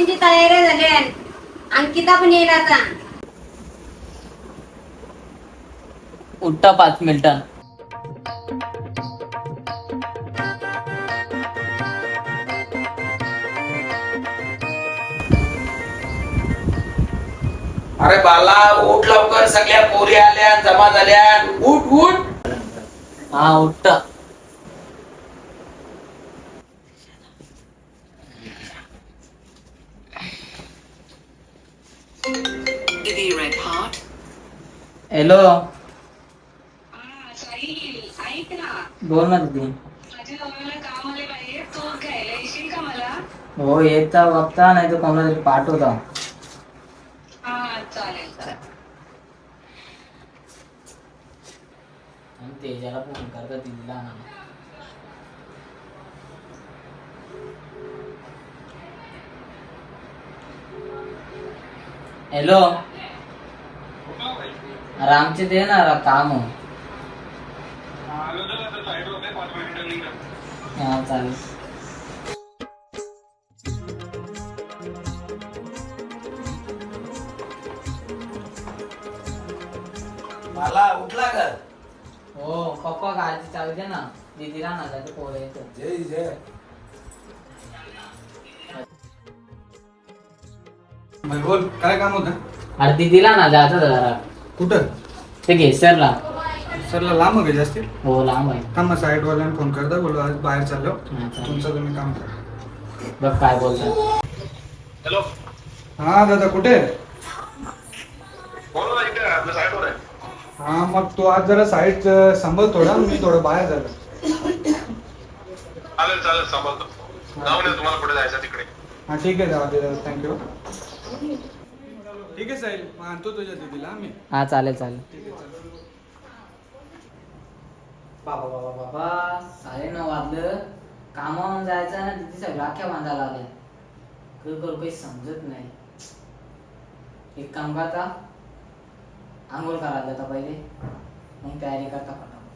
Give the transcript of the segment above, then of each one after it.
पोरींची तयारी झाली आहे. अंकिता पण येईल आता. उठता पाच मिनिटं. अरे बाला उठ लवकर. सगळ्या पोरी आल्या जमा झाल्या. उठ उठ. हा उठता. You red heart? हॅलो हा, साहिल, ऐक ना. बोल ना दीदी. माझ्या नवऱ्याला काम आले पाहिजे तो घ्यायला येशील का मला? हो येता बघता नाही तर कोणाला तरी पाठवता. हा चालेल चालेल. आणि तेजाला फोन करता दिदीला हॅलो अरे आमचे ते ना रा- काम. हा चालेल. मला उठला का? हो पप्पा गाडी चालू दे ना. दीदी राहणार जाते पोरं येतं जय जय भाई बोल काय काम होतं? अरे दीदीला ना जायचं जरा. कुठं? ते घेसरला सरला. लांब आहे का जास्त? हो लांब आहे. थांबा साईड वाल्यानं फोन करता बोलो आज बाहेर चाललो. हा, चालेल. तुमचं तुम्ही काम करा. बघ काय बोलतात हा दादा कुठे? हा मग तू आज जरा साईड सांभाळ थोडा मी थोडं बाहेर झालो चालेल चालेल सांभाळतो. जाऊन या तुम्हाला कुठे जायचं तिकडे. हा ठीक आहे दादा दादा थँक्यू ठीक आहे साहिल मग आणतो तुझ्या दीदीला हा मी. हा चालेल चालेल. ठीक आहे चालेल. बाबा बाबा बाबा साडे नऊ वाजलं कामावरून जायचं ना तिथे सगळं राख्या बांधायला आल्या करू काही समजत नाही. एक काम करता आंघोळ करायला आता पहिले. मग तयारी करता फटाफट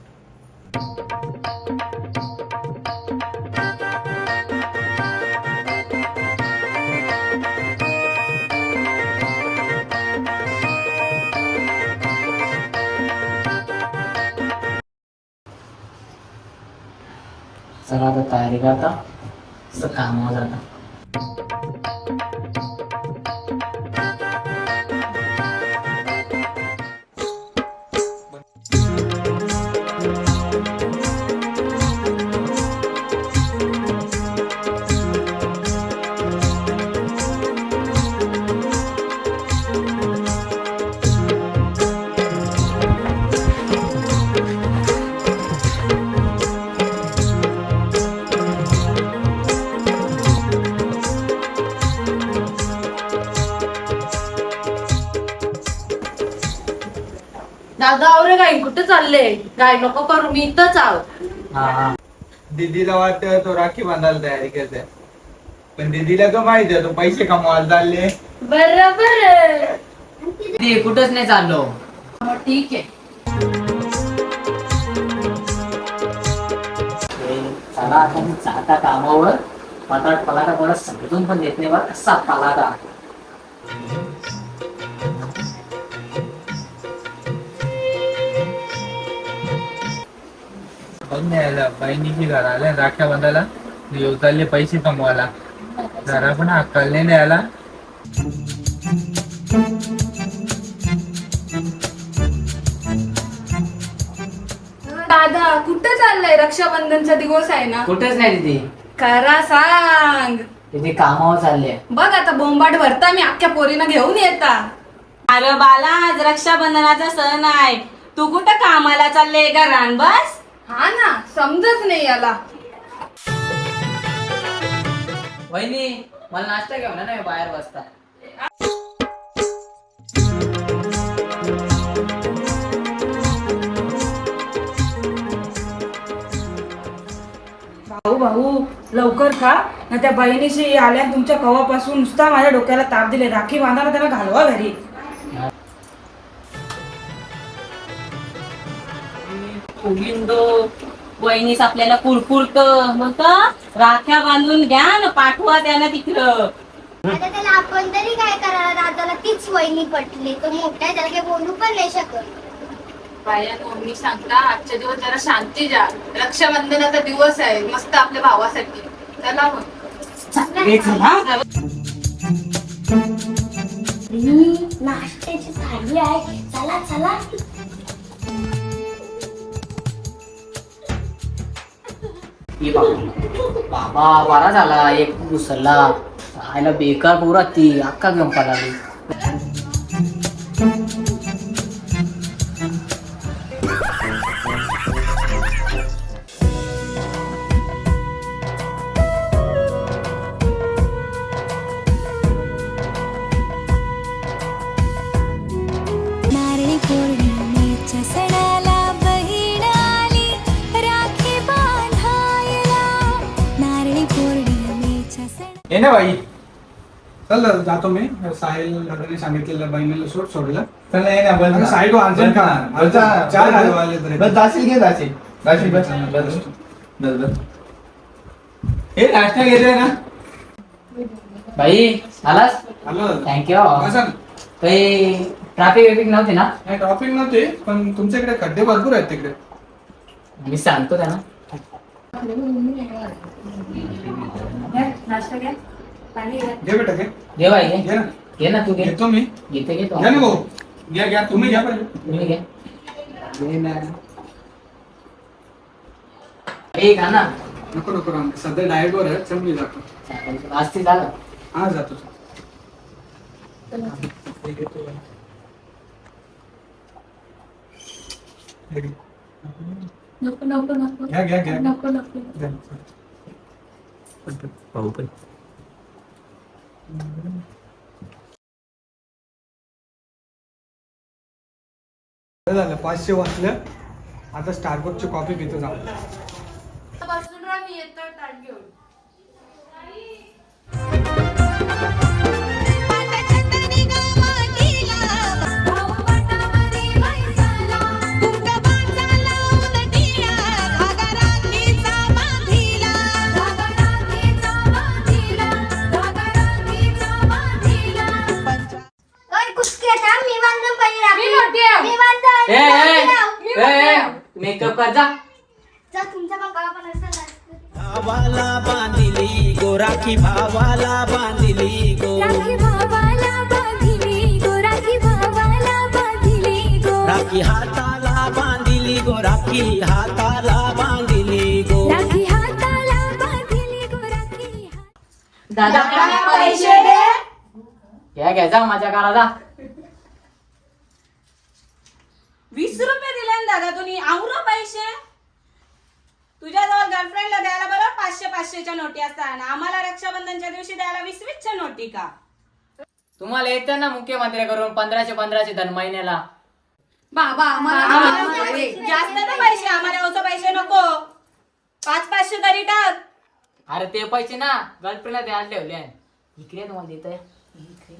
चला आता तयारी करता असं कामावर जाता. चालले गाय नको करू मी इथंच आहो. हा दीदीला वाटतं तो राखी बांधायला तयारी करते पण दीदीला तो माहिती आहे तो पैसे कमवायला चालले. बरोबर ते कुठंच नाही चाललो. मग ठीक आहे. चला आता मी जाता कामावर. पटाट पलाटा परत समजून पण देत नाही बा कसा पलाटा. कोण न्यायला बहिणीची घर आल्या राख्या बांधायला. येऊ चालले पैसे कमवायला. जरा पण अक्कल नाही द्यायला. दादा कुठे चाललंय? रक्षाबंधनचा दिवस आहे ना? कुठेच नाही तिथे खरा सांग. तिथे कामावर चालले बघ आता बोंबाट भरता मी अख्ख्या पोरीना घेऊन येता. अरे बाला आज रक्षाबंधनाचा सण आहे. तू कुठं कामाला चालले का रान बस? हा ना समजत नाही याला. वहिनी मला नाश्ता घेऊन ना मी बाहेर बसता. भाऊ भाऊ लवकर खा. ना त्या बहिणीशी आल्या तुमच्या कवापासून नुसता माझ्या डोक्याला ताप दिले राखी बांधायला त्यांना घालवा घरी. गोविंदो वहिनीस आपल्याला कुरकुरत बोलत राख्या बांधून घ्या ना पाठवा त्यांना तिकडं. आता त्याला आपण तरी काय करायला दादाला तीच वहिनी पटली. तो मोठा आहे, त्याला काही बोलू पण नाही शकत. बाया मम्मी सांगता आजच्या दिवस जरा शांती जा रक्षाबंधनाचा दिवस आहे मस्त आपल्या भावासाठी. चला मग. नाश्त्याची आहे. चला चला. ये बाबा। बारा झाला एक उसरला आयला बेकार पोरा ती अक्का घेऊन लागली ना बाई? चल जातो मी. साहिल दादाने सांगितलेलं बहिणीला सोड सोडलं. चल ये ना बस अरे साईड अर्जंट काम बस जा. चार तरी. बस जाशील घे जाशील? जाशील बस. बस बस. बस हे नाश्ता घेतोय ना? भाई आलास? आलो. थँक्यू. काही ट्रॅफिक वेफिक नव्हती ना? नाही ट्रॉफिक नव्हते पण तुमच्याकडे खड्डे भरपूर आहेत तिकडे. मी सांगतो त्यांना. नाश्ता घ्या. पाणी घ्या. घे बेटा घे. घे भाई घे. घे ना. घे ना तू घे. घेतो मी. घेते घेतो. घ्या ना भाऊ. घ्या घ्या. तुम्ही घ्या पहिले. तुम्ही घे घे ना. एक ना. नको नको राम. सध्या डाएट वर आहे. चल मी जातो. आज ते झालं. हा जातो चल. नको नको नको. घ्या घ्या घ्या. नको नको. घ्या. बरं झालं पाचशे वाचलं. आता स्टारबक्सची कॉफी घेतो जाऊ. बसून राहा मी येतो ताट घेऊन. ए, मेकअप कर जा. जा तुमचा पण बाबा पण असं लागतं. भावाला बांधिली गो राखी भावाला बांधिली गो. राखी भावाला बांधिली गो राखी भावाला बांधिली गो. राखी हाताला बांधिली गो राखी हाताला बांधिली गो. राखी हाताला बांधिली गो राखी दादा पैसे दे. घ्या घ्या जा माझ्या करा जा वीस रुपये दिले ना दादा तुम्ही. आउरा पैसे. तुझ्याजवळ गर्लफ्रेंडला द्यायला बरोबर पाचशे पाचशेच्या नोटी असतात. आणि आम्हाला रक्षाबंधनच्या दिवशी द्यायला वीस वीसच्या नोटी का? तुम्हाला येतं ना मुख्यमंत्री करून पंधराशे पंधराशे धन महिन्याला? बाबा आम्हाला जास्त ना पैसे. आम्हाला ओझं पैसे नको. पाच पाचशे तरी टाक. अरे ते पैसे ना गर्लफ्रेंडला द्यायला ठेवले. इकडे तुम्हाला देत आहे इकडे